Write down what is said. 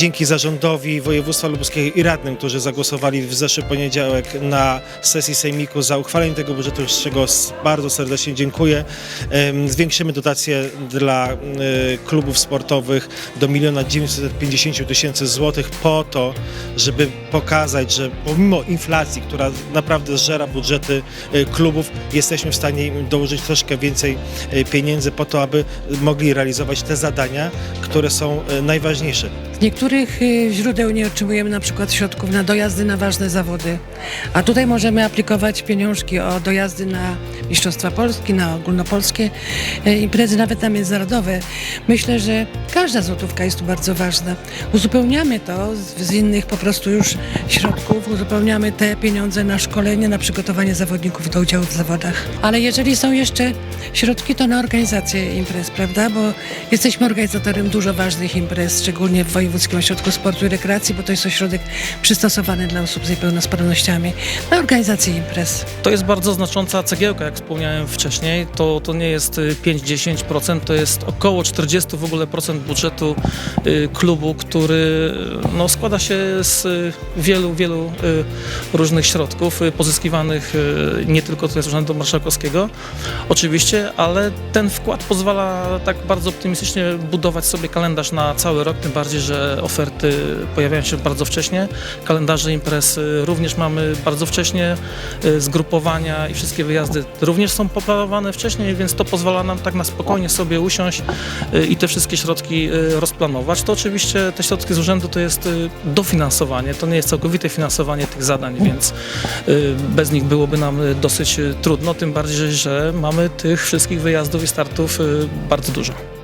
dzięki zarządowi województwa lubuskiego i radnym, którzy zagłosowali w zeszły poniedziałek na sesji sejmiku za uchwaleniem tego budżetu, z czego bardzo serdecznie dziękuję. Zwiększymy dotacje dla e, klubów sportowych do 1 950 tysięcy złotych po to, żeby pokazać, że pomimo inflacji, która naprawdę zżera budżety e, klubów, jesteśmy w stanie im dołożyć troszkę więcej e, pieniędzy po to, aby mogli realizować te zadania, które są najważniejsze. Z niektórych y, źródeł nie otrzymujemy na przykład środków na dojazdy na ważne zawody, a tutaj możemy aplikować pieniążki o dojazdy na Mistrzostwa Polski, na ogólnopolskie y, imprezy, nawet na międzynarodowe. Myślę, że każda złotówka jest tu bardzo ważna. Uzupełniamy to z, innych po prostu już środków, uzupełniamy te pieniądze na szkolenie, na przygotowanie zawodników do udziału w zawodach. Ale jeżeli są jeszcze środki, to na organizację imprez, prawda? Bo jesteśmy organizatorem dużo ważnych imprez, szczególnie w Wojewódzkim Ośrodku Sportu i Rekreacji, bo to jest ośrodek przystosowany dla osób z niepełnosprawnościami, na organizację imprez. To jest bardzo znacząca cegiełka, jak wspomniałem wcześniej. To, to nie jest y, 5-10%, to jest około 40 w ogóle procent budżetu y, klubu, który y, no, składa się z y, wielu, wielu y, różnych środków y, pozyskiwanych y, nie tylko z Urzędu Marszałkowskiego oczywiście, ale ten wkład pozwala tak bardzo optymistycznie budować sobie kalendarz na cały rok, tym bardziej, że oferty pojawiają się bardzo wcześnie. Kalendarze imprez również mamy bardzo wcześnie, y, zgrupowania i wszystkie wyjazdy również są poplanowane wcześniej, więc to pozwala nam tak na spokojnie sobie usiąść y, i te wszystkie środki y, rozplanować. To oczywiście te środki z urzędu to jest dofinansowanie, to nie jest całkowite finansowanie tych zadań, więc bez nich byłoby nam dosyć trudno, tym bardziej, że mamy tych wszystkich wyjazdów i startów bardzo dużo.